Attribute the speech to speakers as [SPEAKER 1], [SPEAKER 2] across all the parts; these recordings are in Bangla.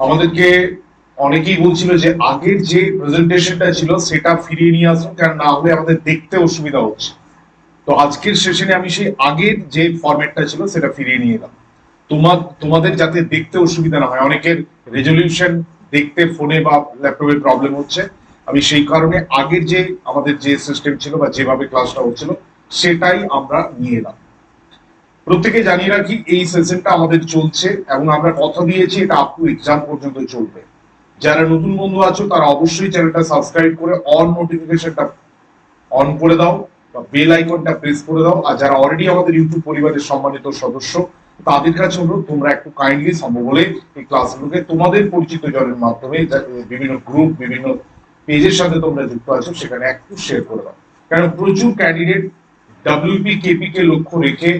[SPEAKER 1] আমাদেরকে অনেকেই বলছিল যে আগের যে প্রেজেন্টেশনটা ছিল, সেটা ফিরিয়ে নিয়ে আসুন কারণ না হলে আমাদের দেখতে অসুবিধা হচ্ছে। তো আজকের সেশনে আমি সেই আগের যে ফরম্যাটটা ছিল, সেটা ফিরিয়ে নিয়ে এলাম। তোমার, তোমাদের যাতে দেখতে অসুবিধা না হয়, অনেকের রেজলিউশন দেখতে ফোনে বা ল্যাপটপে প্রবলেম হচ্ছে। আমি সেই কারণে আগের যে আমাদের যে সিস্টেম ছিল বা যেভাবে ক্লাসটা হচ্ছিল, সেটাই আমরা নিয়ে এলাম। প্রত্যেকে জানিয়ে রাখি, এই সেশনটা আমাদের চলছে এবং আমরা কথা দিয়েছি, এটা আপ টু এক্সাম পর্যন্ত চলবে। যারা নতুন বন্ধু আছো, তারা অবশ্যই চ্যানেলটা সাবস্ক্রাইব করে অল নোটিফিকেশনটা অন করে দাও বা বেল আইকনটা প্রেস করে দাও। আর যারা অলরেডি আমাদের ইউটিউব পরিবারের সম্মানিত সদস্য, তাদের কাছে অনুরোধ, তোমরা একটু কাইন্ডলি সম্ভব হলে এই ক্লাসগুলোকে তোমাদের পরিচিত জনের মাধ্যমে বিভিন্ন গ্রুপ বিভিন্ন পেজের সাথে তোমরা যুক্ত আছো, সেখানে একটু শেয়ার করে দাও। কারণ প্রচুর ক্যান্ডিডেট ডাব্লিউপি কেপি কে লক্ষ্য রেখে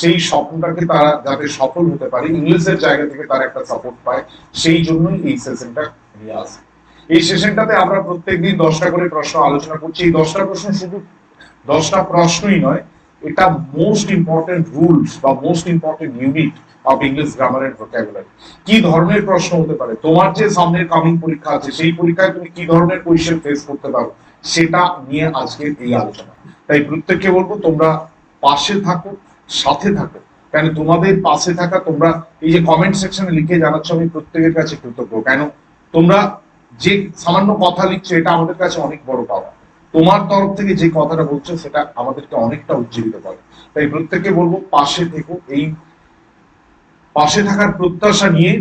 [SPEAKER 1] সেই স্বপ্নটাকে তারা যাতে সফল হতে পারে, ইংলিশের জায়গা থেকে তারা একটা সাপোর্ট পায়, সেই জন্যই এই সেশনটা নিয়ে আসে। এই সেশনটাতে আমরা প্রত্যেকদিন দশটা করে প্রশ্ন আলোচনা করছি। এই দশটা প্রশ্ন শুধু দশটা প্রশ্নই নয়, এটা মোস্ট ইম্পর্টেন্ট রুলস বা most important unit of English grammar and vocabulary কি ধরনের প্রশ্ন হতে পারে? তোমার যে সামনের কামিং পরীক্ষা আছে, সেই পরীক্ষায় তুমি কি ধরনের কোয়েশ্চেন ফেস করতে পারো? সেটা নিয়ে আজকে এই আলোচনা। তাই প্রত্যেককে বলব, তোমরা পাশে থাকো সাথে থাকো। কেন তোমাদের পাশে থাকা তোমরা এই যে কমেন্ট সেকশনে লিখে জানাচ্ছ, আমি প্রত্যেকের কাছে কৃতজ্ঞ। কেন তোমরা যে সামান্য কথা লিখছো, এটা আমাদের কাছে অনেক বড় পাওয়া। তোমার তরফ থেকে যে কথাটা বলছো, সেটা আমাদেরকে অনেকটা উজ্জীবিত করে। তাই প্রত্যেককে বলব, পাশে থেকো। এই পাশে থাকার প্রত্যাশা নিয়ে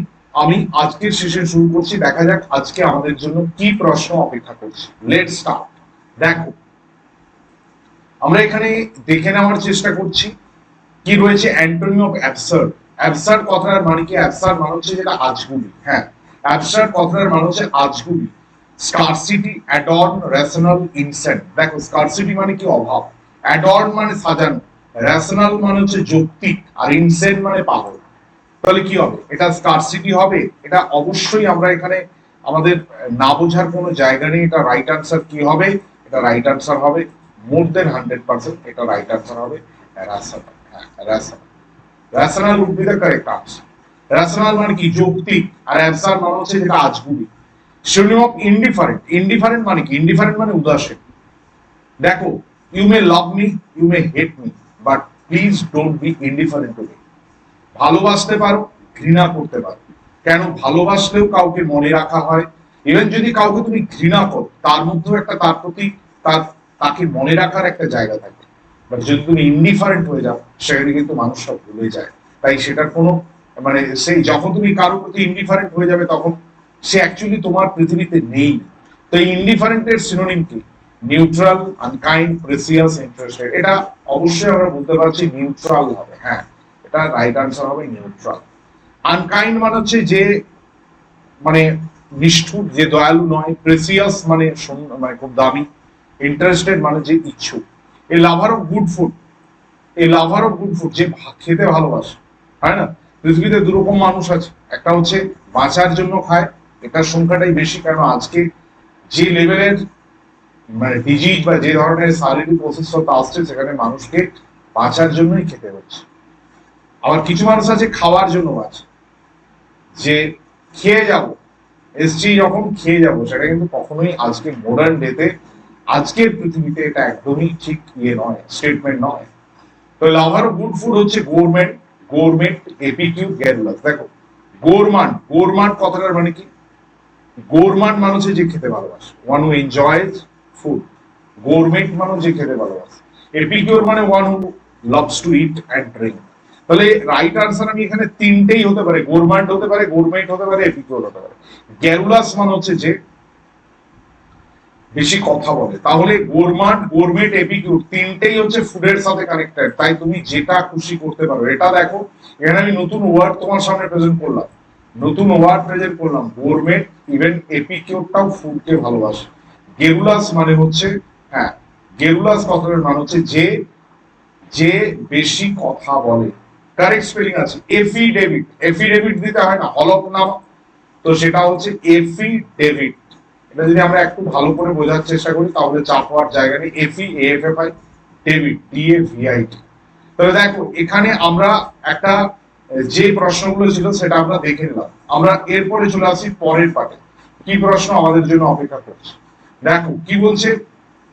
[SPEAKER 1] আমি আজকের সেশন শুরু করছি। দেখা যাক আজকে আমাদের জন্য কি প্রশ্ন অপেক্ষা করছে। লেট স্টার্ট দেখো, আমরা এখানে দেখে নেওয়ার চেষ্টা করছি। কি রয়েছে? অ্যান্টনি অফ অ্যাবসার্ড অ্যাবসার্ড কথার মানে কি? অ্যাবসার্ড মানে হচ্ছে যেটা আজগুবি। হ্যাঁ অ্যাবসার্ড কথার মানে হচ্ছে আজগুবি। স্কারসিটি অ্যাডর্ন রেশনাল ইনসেন্ট দেখো স্কারসিটি মানে কি? অভাব। অ্যাডর্ন মানে সাজানো। রেশনাল মানে হচ্ছে যৌক্তিক। আর ইনসেন্ট মানে পাগল। তাহলে কি হবে? এটা স্কারসিটি হবে। এটা অবশ্যই আমরা এখানে আমাদের না বোঝার কোনো জায়গা নেই। এটা রাইট আনসার কি হবে? এটা রাইট আনসার হবে। মোর দেন হান্ড্রেড পার্সেন্ট এটা রাইট আনসার হবে। হ্যাঁ রেশনাল মানে কি? যৌক্তিক। আর মানে হচ্ছে যেটা অফ ইনডিফারেন্ট ইনডিফারেন্ট মানে কি? মানে উদাসীন। দেখো you may love me you may hate me but please don't be indifferent to me ভালোবাসতে পারো, ঘৃণা করতে পারো। কেন? ভালোবাসলেও কাউকে মনে রাখা হয়। ইভেন যদি কাউকে তুমি ঘৃণা করো, তার মধ্যেও একটা তার প্রতি তার তাকে মনে রাখার একটা জায়গা থাকে। বাট যদি তুমি ইনডিফারেন্ট হয়ে যাও, সেখানে কিন্তু মানুষ সব ভুলে যায়। তাই সেটার কোনো মানে সেই যখন তুমি কারোর প্রতি ইনডিফারেন্ট হয়ে যাবে, তখন সে অ্যাকচুয়ালি তোমার পৃথিবীতে নেই। তো ইনডিফারেন্টের সিনোনিম কি? নিউট্রাল আনকাইন্ড প্রেসিয়াস ইন্টারেস্টেড এটা অবশ্যই আমরা বলতে পারছি নিউট্রাল হবে হ্যাঁ। এটা রাইট আনসার হবে নিউট্রাল আনকাইন্ড মানে হচ্ছে যে মানে নিষ্ঠুর, যে দয়ালু নয়। প্রেসিয়াস মানে মানে খুব দামি। ইন্টারেস্টেড মানে যে ইচ্ছুক। A lover of good food a lover of good food যে খেতে ভালোবাসে হয় না? পৃথিবীতে দুরকম মানুষ আছে। একটা হচ্ছে বাঁচার জন্য খায়, এটার সংখ্যাটাই বেশি কারণ আজকে যে লেভেলের মানে ডিজিজ বা যে ধরনের শারীরিক অসুস্থতা আসছে, সেখানে মানুষকে বাঁচার জন্যই খেতে হচ্ছে। আবার কিছু মানুষ আছে খাওয়ার জন্য বাঁচে। যে খেয়ে যাব, এসছি যখন খেয়ে যাব, সেটা কিন্তু কখনোই আজকে মডার্ন ডেতে আজকের পৃথিবীতে এটা একদমই ঠিক ইয়ে নয় স্টেটমেন্ট নয়। তো লাভার গুড ফুড হচ্ছে গভর্নমেন্ট গভর্নমেন্ট এপিকিউ গ্যারুলাস দেখো গোরমান গোরমান কথাটার মানে কি? গোরমান মানে হচ্ছে যে খেতে ভালোবাসে one who enjoys food gourmand মানুষ যে খেতে ভালোবাসে। এপিকিউর মানে one who loves to eat and drink তাহলে রাইট আনসার আমি এখানে তিনটেই হতে পারে গোরমান্ড হতে পারে গোরমেন্ট হতে পারে এপিকিউর হতে পারে। গ্যারুলাস মানে হচ্ছে যে বেশি কথা বলে। তাহলে গোরমান্ড গোরমেট এপিকিউর তিনটেই হচ্ছে ফুডের সাথে কানেক্টেড তাই তুমি যেটা খুশি করতে পারো। এটা দেখো, এখানে আমি নতুন ওয়ার্ড তোমার সামনে প্রেজেন্ট করলাম। নতুন ওয়ার্ড প্রেজেন্ট করলাম। গোরমেট ইভেন এপিকিউরটাও ফুডকে ভালোবাসে। গেরুলাস মানে হচ্ছে হ্যাঁ গেরুলাস কথাটার মানে হচ্ছে যে যে বেশি কথা বলে। কারেক্ট স্পেলিং আছে। এফি ডেভিড এফি ডেভিড দিতে হয় না হলক নাম তো সেটা হচ্ছে এফি ডেভিড এটা যদি আমরা একটু ভালো করে বোঝার চেষ্টা করি, তাহলে চাপ হওয়ার জায়গা নেই। এফি F I David D A V I T তবে দেখো, এখানে আমরা একটা, যে প্রশ্নগুলো ছিল সেটা আমরা দেখে নিলাম। আমরা এরপরে চলে আসি পরের পাটে কি প্রশ্ন আমাদের জন্য অপেক্ষা করছে? দেখো, কি বলছে?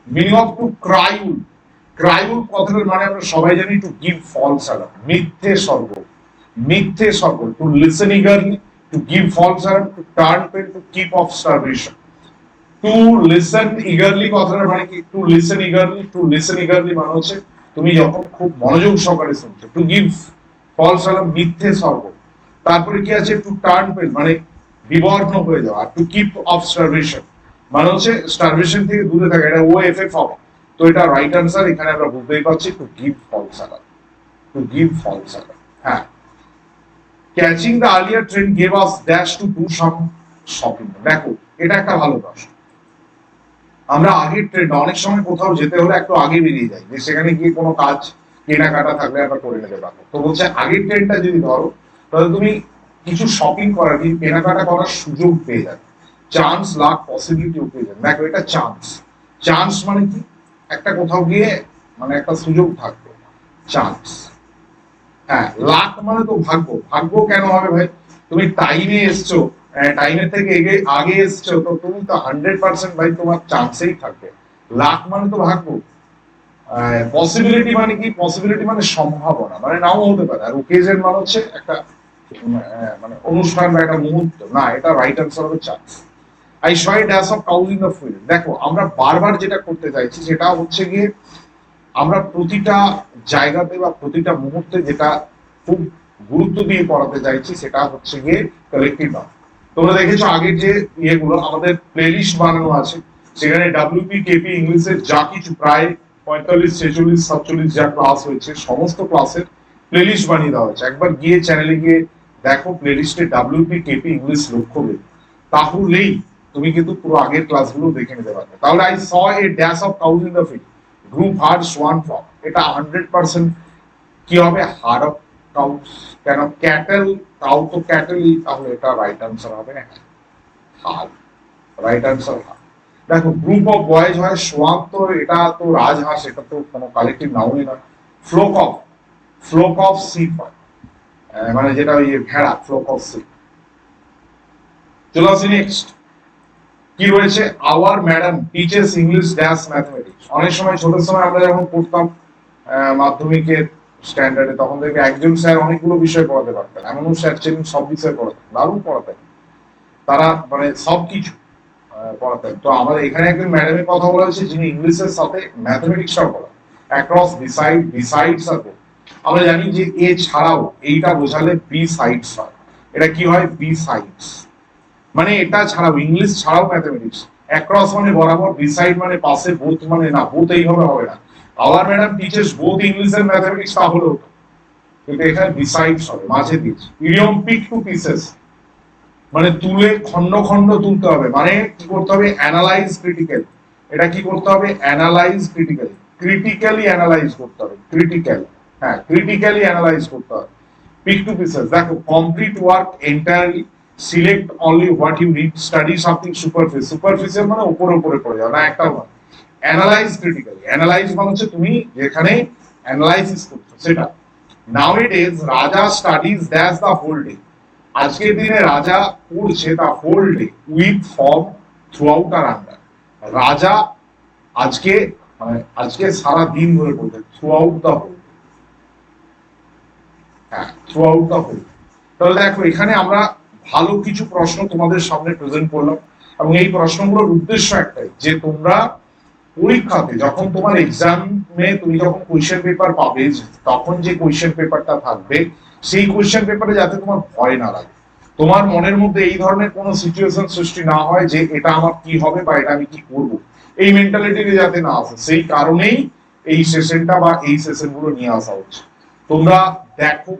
[SPEAKER 1] Meaning of to cry wolf cry wolf কথাটার মানে আমরা সবাই জানি টু গিভ ফলস অ্যালার্ম মিথ্যে স্বর্গ। মিথ্যে স্বর্গ to listen eagerly to give false alarm to turn pain to keep off starvation to listen eagerly কথাটার মানে কি? To listen eagerly to listen eagerly মানে হচ্ছে তুমি যখন খুব মনোযোগ সহকারে শুনছো টু গিভ ফলস অ্যালার্ম মিথ্যে স্বর্গ তারপরে কি আছে? টু টার্ন পেন মানে বিবর্ণ হয়ে যাওয়া টু কিপ অফ স্টারভেশন মানে হচ্ছে স্টারভেশন থেকে দূরে থাকা, এটা ও এফ এফ হবে। তো এটা রাইট আনসার এখানে আমরা বুঝতেই পারছি to give false alarm to give false alarm হ্যাঁ। Catching the earlier train gave us dash to do some shopping দেখো, এটা একটা ভালো প্রশ্ন। আমরা আগের ট্রেন অনেক সময় কোথাও যেতে হলে একটু আগে বেরিয়ে যাই, যে সেখানে গিয়ে কোনো কাজ কেনাকাটা থাকলে আমরা করে নিতে পারব তো বলছে, আগের ট্রেনটা যদি ধরো, তাহলে তুমি কিছু শপিং করার কি কেনাকাটা করার সুযোগ পেয়ে যাবে। চান্স লাখ পসিবিলিটিও পেয়ে যাবে। দেখো, এটা চান্স চান্স মানে কি? একটা কোথাও গিয়ে মানে একটা সুযোগ থাকবে। চান্স হ্যাঁ লাখ মানে তো ভাগ্য। ভাগ্য কেন হবে ভাই? তুমি টাইমে এসছো টাইমের থেকে এগে আগে এসছো তো তুমি তো হান্ড্রেড পার্সেন্ট ভাই তোমার চান্সেই থাকবে লাখ মানে তো ভাগ্য। পসিবিলিটি মানে কি? পসিবিলিটি মানে সম্ভাবনা। মানে নাও হতে পারে। আর ওকেজন মানে হচ্ছে একটা মানে অনুষ্ঠান বা একটা মুহূর্ত। না, এটা রাইট আনসার হবে chance I saw dash of cows in the field দেখো, আমরা বারবার যেটা করতে চাইছি, সেটা হচ্ছে গিয়ে আমরা প্রতিটা জায়গাতে বা প্রতিটা মুহূর্তে যেটা খুব গুরুত্ব দিয়ে পড়াতে চাইছি, সেটা হচ্ছে গিয়ে কালেক্টিভ নাউন তোমরা দেখেছ আগের যে ইয়েগুলো, আমাদের প্লেলিস্ট বানানো আছে, সেখানে ডাব্লিউপি কেপি ইংলিশের যা কিছু প্রায় পঁয়তাল্লিশ, ছেচল্লিশ, সাতচল্লিশ যা ক্লাস হয়েছে, সমস্ত ক্লাসের প্লেলিস্ট বানিয়ে দেওয়া হয়েছে। একবার গিয়ে চ্যানেলে গিয়ে দেখো প্লেলিস্টে ডাব্লিউপি কেপি ইংলিশ লক্ষ্য দেবে তাহলেই তুমি কিন্তু পুরো আগের ক্লাসগুলো দেখে নিতে পারবে। তাহলে I saw a dash of cows in the group herd swan form এটা হান্ড্রেড পার্সেন্ট কি হবে? হার্ড অফ কেন ক্যাটেল কাউ তো ক্যাটেলই তাহলে এটা রাইট আনসার হবে। হার্ড রাইট আনসার হার্ড দেখো গ্রুপ অফ বয়েজ হয় সোয়ান তো, এটা তো রাজহাঁস, এটা তো কোনো কালেক্টিভ নাউনই নয়। Flock of flock of sheep মানে যেটা ওই ভেড়া ফ্লোক অফ সিপ চলে আসি নেক্সট কি রয়েছে? Our madam teachers English dash mathematics অনেক সময়, ছোট সময় আমরা যখন পড়তাম মাধ্যমিকের স্ট্যান্ডার্ডে তখন দেখবে একজন স্যার অনেকগুলো বিষয় পড়াতে পারতেন, এমনও স্যার ছিলেন সব বিষয় পড়াতেন, দারুণ পড়াতেন। তারা মানে সব কিছু পড়াতেন। তো আমাদের এখানে একজন ম্যাডামের কথা বলা হয়েছে, যিনি ইংলিশের সাথে ম্যাথমেটিক্সটাও অ্যাক্রস আমরা জানি যে এ ছাড়াও এইটা বোঝালে বি সাইডস হয়। এটা কি হয়? বি সাইডস মানে এটা ছাড়াও ইংলিশ ছাড়াও ম্যাথমেটিক্স অ্যাক্রস মানে বরাবর বিসাইড মানে পাশে বোথ মানে না বোথ এইভাবে হবে না। Our madam teachers both English and mathematics তাহলে হতো কিন্তু এখানে বিসাইডস হবে, মাঝে দিয়েছে। ইডিয়ম পিক টু পিসেস মানে তুলে খন্ড খন্ড তুলতে হবে। মানে কি করতে হবে? অ্যানালাইজ ক্রিটিক্যাল এটা কি করতে হবে? অ্যানালাইজ ক্রিটিক্যালি ক্রিটিক্যালি অ্যানালাইজ করতে হবে। ক্রিটিক্যাল হ্যাঁ ক্রিটিক্যালি অ্যানালাইজ করতে হবে। পিক টু পিসেস দেখো complete work entirely select only what you need study something superficial superficial মানে উপরে উপরে পড়ে যাও, না একটাও না অ্যানালাইজ ক্রিটিক্যালি অ্যানালাইজ মানে হচ্ছে তুমি যেখানে অ্যানালাইসিস করছ, সেটা। Now it is Raja studies that's the whole day আজকের দিনে রাজা পড়ছে the whole day with form throughout R under Raja আজকে মানে আজকে সারা দিন ধরে পড়ছে থ্রু আউট দ্য হোল হ্যাঁ থ্রু আউট দ্য হোল তাহলে দেখো, এখানে আমরা ভালো কিছু প্রশ্ন তোমাদের সামনে প্রেজেন্ট করলাম। এবং এই প্রশ্নগুলোর উদ্দেশ্য একটাই, যে তোমরা পরীক্ষাতে যখন তোমার এক্সামে তুমি যখন কোয়েশ্চেন পেপার পাবে, তখন যে কোয়েশ্চেন পেপারটা থাকবে, সেই কোয়েশ্চেন পেপারে যাতে তোমার ভয় না লাগে। তোমার মনের মধ্যে এই ধরনের কোনো সিচুয়েশন সৃষ্টি না হয় যে এটা আমার কি হবে বা এটা আমি কি করব। এই মেন্টালিটি যাতে না আসে, সেই কারণেই এই সেশনটা বা এই সেশনগুলো নিয়ে আসা হচ্ছে। তোমরা দেখো,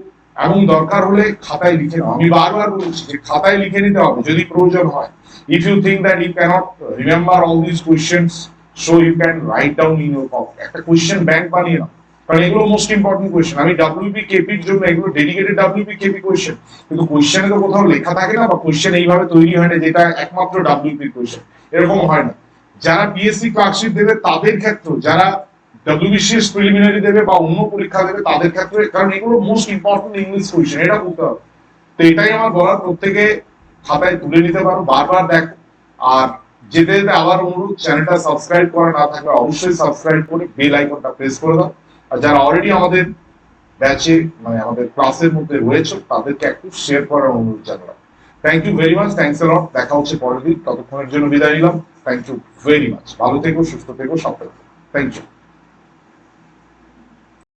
[SPEAKER 1] এবং দরকার হলে খাতায় লিখে নাও। আমি বারবার বলছি যে খাতায় লিখে নিতে হবে, যদি প্রয়োজন হয়। If you think that you cannot remember all this questions so you can write down in your একটা কোয়েশ্চেন ব্যাংক বানিয়ে নাও। কারণ এগুলো মোস্ট ইম্পর্টেন্ট কোয়েশ্চেন আমি ডাব্লিউপি কেপির জন্য এগুলো ডেডিকেটেড ডাব্লিউপি কেপি কোয়েশ্চেন কিন্তু কোয়েশ্চেনে তো কোথাও লেখা থাকে না বা কোয়েশ্চেন এইভাবে তৈরি হয় না, যেটা একমাত্র ডাব্লিউপি কোয়েশ্চেন এরকম হয় না। যারা বিএসসি ক্লার্কশিপ দেবে, তাদের ক্ষেত্রে যারা ডব্লিউবিসিএস প্রিলিমিনারি দেবে বা অন্য পরীক্ষা দেবে, তাদের ক্ষেত্রে, কারণ এগুলো মোস্ট ইম্পর্টেন্ট ইংলিশ কোয়েশ্চেন এটা বলতে হবে। তো এটাই আমার বলার, প্রত্যেকে খাতায় তুলে নিতে পারো, বারবার দেখো। আর যেতে যেতে আবার অনুরোধ চ্যানেলটা সাবস্ক্রাইব করা না থাকলে অবশ্যই সাবস্ক্রাইব করে বেল আইকনটা প্রেস করে দাও। আর যারা অলরেডি আমাদের ব্যাচে মানে আমাদের ক্লাসের মধ্যে রয়েছে, তাদেরকে একটু শেয়ার করার অনুরোধ জানালাম। Thank you very much thanks lot দেখা হচ্ছে পরের দিন। ততক্ষণের জন্য বিদায় নিলাম। থ্যাংক ইউ ভেরি মাচ ভালো থেকো, সুস্থ থেকো সব থ্যাংক ইউ